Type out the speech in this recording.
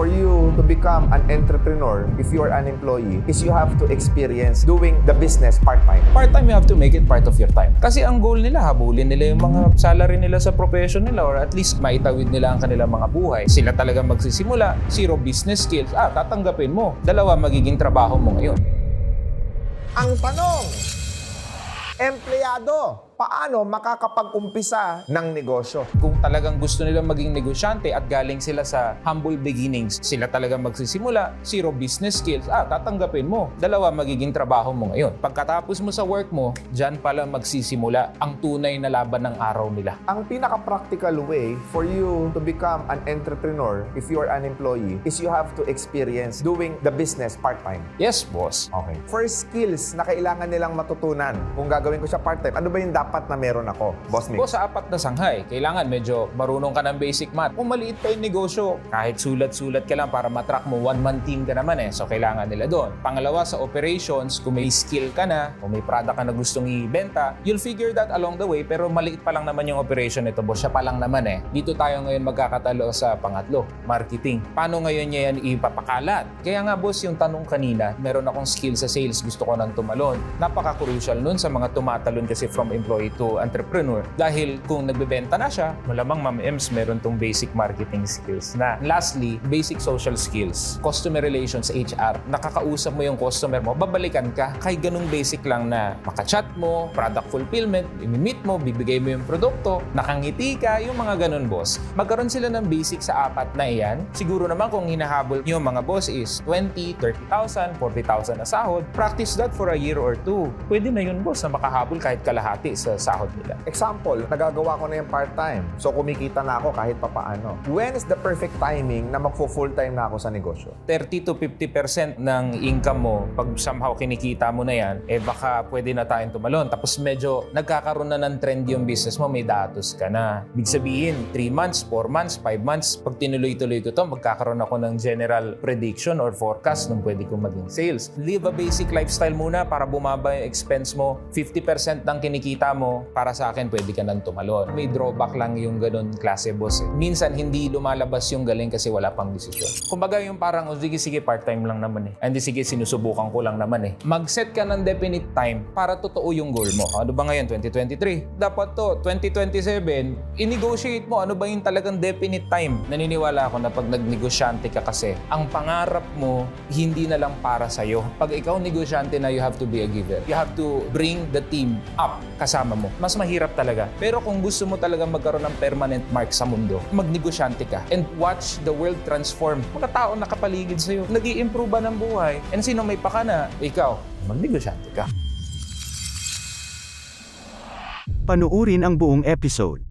for you to become an entrepreneur if you are an employee is you have to experience doing the business part-time. Part-time, you have to make it part of your time. Kasi ang goal nila, habulin nila yung mga salary nila sa profession nila or at least maitawid nila ang kanilang mga buhay. Sila talaga magsisimula, zero business skills. Ah, tatanggapin mo. Dalawa, magiging trabaho mo ngayon. Ang tanong, empleyado, paano makakapag-umpisa ng negosyo? Kung talagang gusto nilang maging negosyante at galing sila sa humble beginnings, sila talaga magsisimula, zero business skills, ah, tatanggapin mo. Dalawa, magiging trabaho mo ngayon. Pagkatapos mo sa work mo, dyan pala magsisimula ang tunay na laban ng araw nila. Ang pinaka-practical way for you to become an entrepreneur if you are an employee is you have to experience doing the business part-time. Yes, boss. Okay. First skills na kailangan nilang matutunan kung gagawin ko siya part-time, ano ba yung dapat na meron ako? Boss Mick? Boss, sa apat na sanghay, kailangan medyo marunong ka ng basic math. Kung maliit pa yung negosyo, kahit sulat-sulat ka lang para matrack mo, one-man team ka naman eh. So, kailangan nila doon. Pangalawa, sa operations, kung may skill ka na, kung may product ka na gustong ibenta, you'll figure that along the way. Pero maliit pa lang naman yung operation nito, boss. Siya pa lang naman eh. Dito tayo ngayon magkakatalo sa pangatlo, marketing. Paano ngayon niya yan ipapakalat? Kaya nga, boss, yung tanong kanina, meron akong skill sa sales, gusto ko nang tumalon. Napaka-crucial nun sa mga tumatalon kasi from employee to entrepreneur. Dahil kung nagbebenta na siya, malamang Ma'am Ems meron tong basic marketing skills na. Lastly, basic social skills. Customer relations, HR. Nakakausap mo yung customer mo, babalikan ka. Kahit ganung basic lang na makachat mo, product fulfillment, imi-meet mo, bibigay mo yung produkto, nakangiti ka, yung mga ganun, boss. Magkaroon sila ng basic sa apat na iyan. Siguro naman kung hinahabol nyo mga boss is 20, 30,000, 40,000 na sahod, practice that for a year or two. Pwede na yun, boss, na makahabol kahit kalahati sa sahod nila. Example, nagagawa ko na yung part-time. So, kumikita na ako kahit papaano. When is the perfect timing na magfo-full-time na ako sa negosyo? 30 to 50% ng income mo, pag somehow kinikita mo na yan, eh baka pwede na tayong tumalon. Tapos medyo nagkakaroon na ng trend yung business mo, may datos ka na. Big sabihin, 3 months, 4 months, 5 months, pag tinuloy-tuloy ko to, magkakaroon ako ng general prediction or forecast nung pwede kong maging sales. Live a basic lifestyle muna para bumaba yung expense mo. 50% ng kinikita mo, para sa akin, pwede ka nang tumalon. May drawback lang yung ganun klase, boss. Eh. Minsan, hindi lumalabas yung galing kasi wala pang desisyon. Kumbaga yung parang, oh, sige, sige, part-time lang naman eh. Hindi, sige, sinusubukan ko lang naman eh. Mag-set ka ng definite time para totoo yung goal mo. Ano ba ngayon, 2023? Dapat to, 2027, i-negotiate mo ano ba yung talagang definite time. Naniniwala ako na pag nagnegosyante ka kasi, ang pangarap mo, hindi na lang para sa'yo. Pag ikaw negosyante na, you have to be a giver. You have to bring the team up kasama mo. Mas mahirap talaga. Pero kung gusto mo talaga magkaroon ng permanent mark sa mundo, magnegosyante ka and watch the world transform. Mga tao nakapaligid sa'yo, nag improve ba ng buhay? And sino may pakana? Ikaw, magnegosyante ka. Panuurin ang buong episode